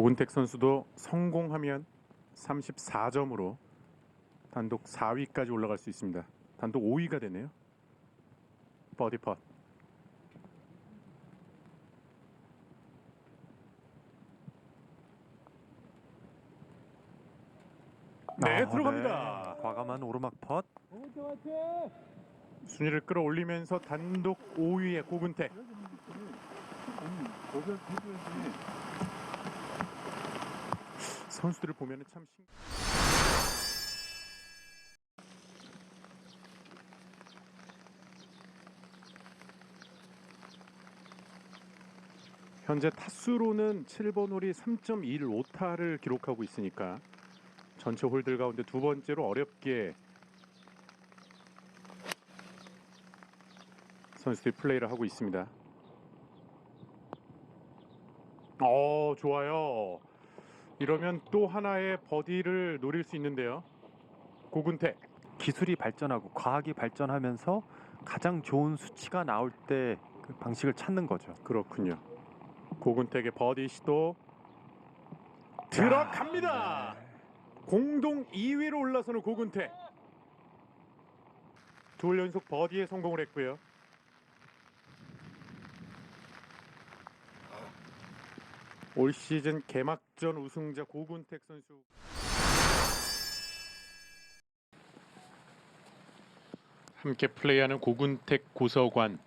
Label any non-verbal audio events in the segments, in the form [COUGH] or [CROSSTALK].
고근택 선수도 성공하면 34점으로 단독 4위까지 올라갈 수 있습니다. 단독 5위가 되네요. 버디 펫. 네, 아, 들어갑니다. 네. 과감한 오르막 펫. 순위를 끌어올리면서 단독 5위의 고근택. 선수들을 보면은 참 신... 현재 타수로는 7번 홀이 3.15타를 기록하고 있으니까 전체 홀들 가운데 두 번째로 어렵게 선수들이 플레이를 하고 있습니다. 어, 좋아요. 이러면 또 하나의 버디를 노릴 수 있는데요. 고근택. 기술이 발전하고 과학이 발전하면서 가장 좋은 수치가 나올 때 그 방식을 찾는 거죠. 그렇군요. 고근택의 버디 시도 들어갑니다. 공동 2위로 올라서는 고근택. 둘 연속 버디에 성공을 했고요. 올 시즌 개막전 우승자 고근택 선수. 함께 플레이하는 고근택 고서관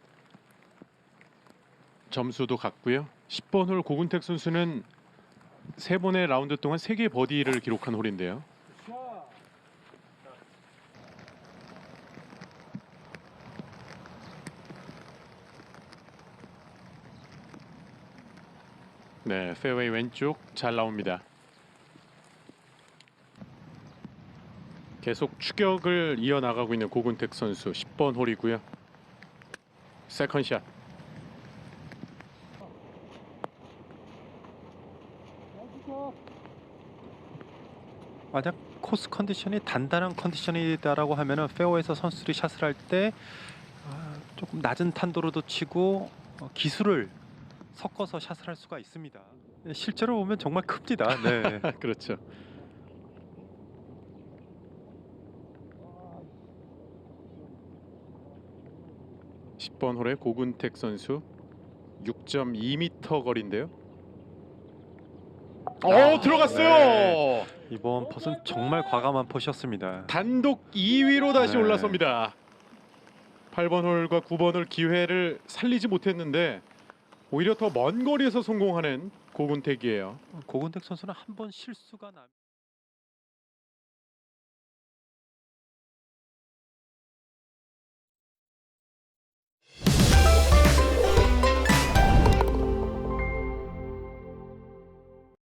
점수도 같고요. 10번 홀 고근택 선수는 세 번의 라운드 동안 세 개의 버디를 기록한 홀인데요. 네, 페어웨이 왼쪽 잘 나옵니다. 계속 추격을 이어나가고 있는 고근택 선수 10번 홀이고요. 세컨샷. 만약 코스 컨디션이 단단한 컨디션이다라고 하면은 페어에서 선수들이 샷을 할때 아, 조금 낮은 탄도로도 치고 어, 기술을 섞어서 샷을 할 수가 있습니다. 네, 실제로 보면 정말 큽니다. 네. [LAUGHS] 그렇죠. (10번) 홀의 고근택 선수 (6.2m) 거리인데요. 오 아, 들어갔어요. 네. 이번 퍼은 정말 과감한 퍼셨습니다. 단독 2위로 다시 네. 올라섭니다. 8번 홀과 9번 홀 기회를 살리지 못했는데 오히려 더 먼 거리에서 성공하는 고근택이에요. 고근택 선수는 한 번 실수가 나.